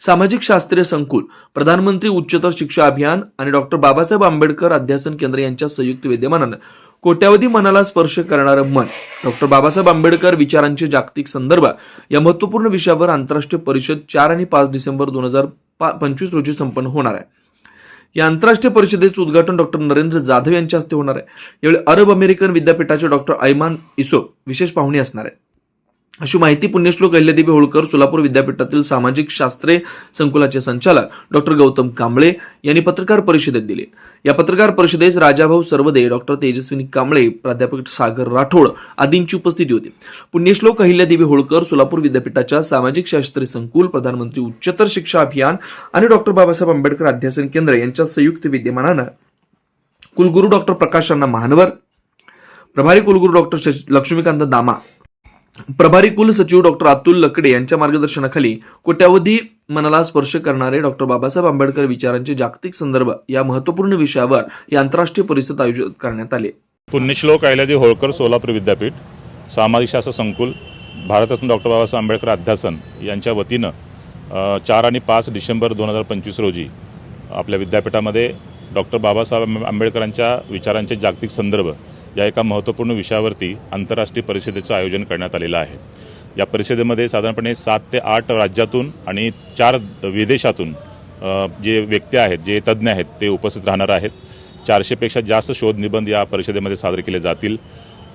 सामाजिक शास्त्रीय संकुल प्रधानमंत्री उच्चतर शिक्षा अभियान आणि डॉक्टर बाबासाहेब आंबेडकर अध्यासन केंद्र यांच्या संयुक्त विद्यमानानं कोट्यावधी मनाला स्पर्श करणारं मन डॉक्टर बाबासाहेब आंबेडकर विचारांचे जागतिक संदर्भ या महत्त्वपूर्ण विषयावर आंतरराष्ट्रीय परिषद चार आणि पाच डिसेंबर दोन हजार पंचवीस रोजी संपन्न होणार आहे. या आंतरराष्ट्रीय परिषदेचं उद्घाटन डॉक्टर नरेंद्र जाधव यांच्या हस्ते होणार आहे. यावेळी अरब अमेरिकन विद्यापीठाचे डॉक्टर ऐमान इसो विशेष पाहुणे असणार आहे अशी माहिती पुण्यश्लोक अहिल्यादेवी होळकर सोलापूर विद्यापीठातील सामाजिक शास्त्रे संकुलाचे संचालक डॉक्टर गौतम कांबळे यांनी पत्रकार परिषदेत दिली. या पत्रकार परिषदेस राजाभाऊ सर्वदे डॉक्टर तेजस्विनी कांबळे प्राध्यापक सागर राठोड आदींची उपस्थिती होती. पुण्यश्लोक अहिल्यादेवी होळकर सोलापूर विद्यापीठाच्या सामाजिक शास्त्रे संकुल प्रधानमंत्री उच्चतर शिक्षा अभियान आणि डॉक्टर बाबासाहेब आंबेडकर अध्यासन केंद्र यांच्या संयुक्त विद्यमानानं कुलगुरू डॉक्टर प्रकाश महानवर प्रभारी कुलगुरू डॉक्टर लक्ष्मीकांत दामा प्रभारी कुल सचिव डॉक्टर अतुल लकडे यांच्या मार्गदर्शनाखाली कोट्यावधी मनाला स्पर्श करणारे डॉक्टर बाबासाहेब आंबेडकर विचारांचे जागतिक संदर्भ या महत्त्वपूर्ण विषयावर या आंतरराष्ट्रीय परिषद आयोजित करण्यात आले. पुण्यश्लोक अहिल्यादेवी होळकर सोलापूर विद्यापीठ सामाजिक शास्त्र संकुल भारतरत्न डॉक्टर बाबासाहेब आंबेडकर अध्यासन यांच्या वतीनं चार आणि पाच डिसेंबर दोन हजार पंचवीस रोजी आपल्या विद्यापीठामध्ये डॉक्टर बाबासाहेब आंबेडकरांच्या विचारांचे जागतिक संदर्भ या एका महत्त्वपूर्ण विषयावरती आंतरराष्ट्रीय परिषदेचं आयोजन करण्यात आलेलं आहे. या परिषदेमध्ये साधारणपणे सात ते आठ राज्यातून आणि चार विदेशातून जे व्यक्ती आहेत जे तज्ज्ञ आहेत ते उपस्थित राहणार आहेत. चारशेपेक्षा जास्त शोध निबंध या परिषदेमध्ये सादर केले जातील.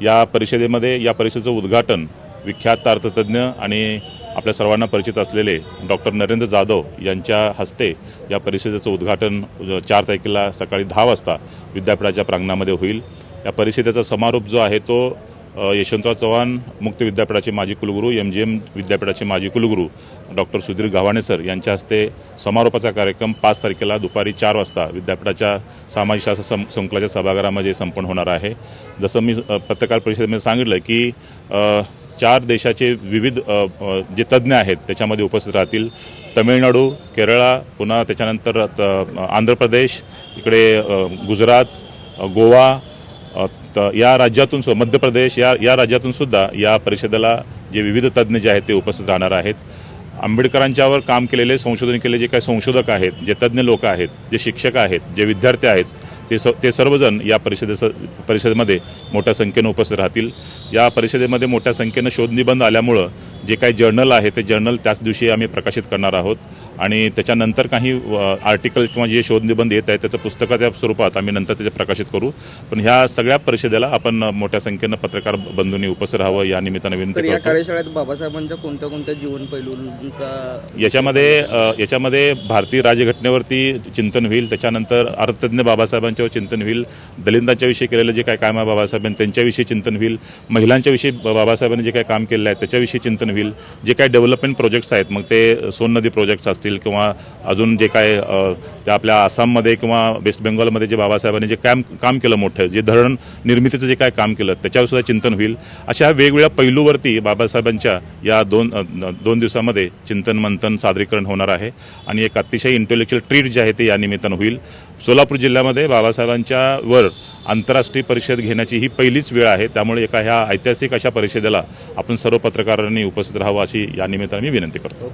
या परिषदेमध्ये या परिषदेचं उद्घाटन विख्यात अर्थतज्ज्ञ आणि आपल्या सर्वांना परिचित असलेले डॉक्टर नरेंद्र जाधव यांच्या हस्ते या परिषदेचं उद्घाटन चार तारखेला सकाळी दहा वाजता विद्यापीठाच्या प्रांगणामध्ये होईल. या परिषदेचा समारोप जो आहे तो यशवंतराव चव्हाण मुक्त विद्यापीठाचे माजी कुलगुरू एम जी एम विद्यापीठाचे माजी कुलगुरू डॉक्टर सुधीर गव्हाणे सर यांच्या हस्ते समारोपाचा कार्यक्रम पाच तारखेला दुपारी चार वाजता विद्यापीठाच्या सामाजिक शास्त्र सं संकुलाच्या सभागृहामध्ये संपन्न होणार आहे. जसं मी पत्रकार परिषदेमध्ये सांगितलं की चार देशाचे विविध जे तज्ज्ञ आहेत त्याच्यामध्ये उपस्थित राहतील. तमिळनाडू केरळा पुन्हा त्याच्यानंतर त- आंध्र प्रदेश इकडे गुजरात गोवा या राज्यातून सु मध्य प्रदेश या या राज्यातून सुद्धा या परिषदेला जे विविध तज्ज्ञ जे आहेत ते उपस्थित राहणार आहेत. आंबेडकरांच्यावर काम केलेले संशोधन केले जे काही संशोधक आहेत जे तज्ज्ञ लोक आहेत जे शिक्षक आहेत जे विद्यार्थी आहेत ते स ते सर्वजण या परिषदेचं परिषदेमध्ये मोठ्या संख्येनं उपस्थित राहतील. या परिषदेमध्ये मोठ्या संख्येनं शोधनिबंध आल्यामुळं जे काही जर्नल आहे ते जर्नल त्याच दिवशी आम्ही प्रकाशित करणार आहोत. आणि त्याच्यानंतर काही आर्टिकल किंवा जे शोधनिबंध येत आहेत त्याचं पुस्तकाच्या स्वरूपात आम्ही नंतर त्याचे प्रकाशित करू. पण ह्या सगळ्या परिषदेला आपण मोठ्या संख्येनं पत्रकार बंधूंनी उपस्थित राहावं या निमित्तानं विनंती करतो. कार्यशाळेत बाबासाहेबांच्या कोणत्या कोणत्या जीवन पैलूंचा याच्यामध्ये याच्यामध्ये भारतीय राज्यघटनेवरती चिंतन होईल त्याच्यानंतर अर्थतज्ञ बाबासाहेबांच्यावर चिंतन होईल दलितांच्या विषयी केलेलं जे काय काम आहे बाबासाहेबांनी त्यांच्याविषयी चिंतन होईल महिलांच्या विषयी ब- बाबासाहेबांनी जे काही काम केलेलं आहे त्याच्याविषयी चिंतन होईल जे काही डेव्हलपमेंट प्रोजेक्ट्स आहेत मग ते सोन नदी प्रोजेक्ट्स असतील किंवा अजून जे काय त्या आपल्या आसाममध्ये किंवा वेस्ट बेंगॉलमध्ये जे बाबासाहेबांनी जे काम काम केलं मोठं जे धरण निर्मितीचं जे काय काम केलं त्याच्यावर सुद्धा चिंतन होईल. अशा वेगवेगळ्या पैलूवरती बाबासाहेबांच्या या दोन दोन दिवसामध्ये चिंतन मंथन सादरीकरण होणार आहे. आणि एक अतिशय इंटेलेक्च्युअल ट्रीट जे आहे ते या निमित्तानं होईल. सोलापूर जिल्ह्यामध्ये बाबासाहेबांच्या वर आंतरराष्ट्रीय परिषद घेण्याची ही पहिलीच वेळ आहे. त्यामुळे एका ह्या ऐतिहासिक अशा परिषदेला आपण सर्व पत्रकारांनी उपस्थित राहावं अशी या निमित्तानं मी विनंती करतो.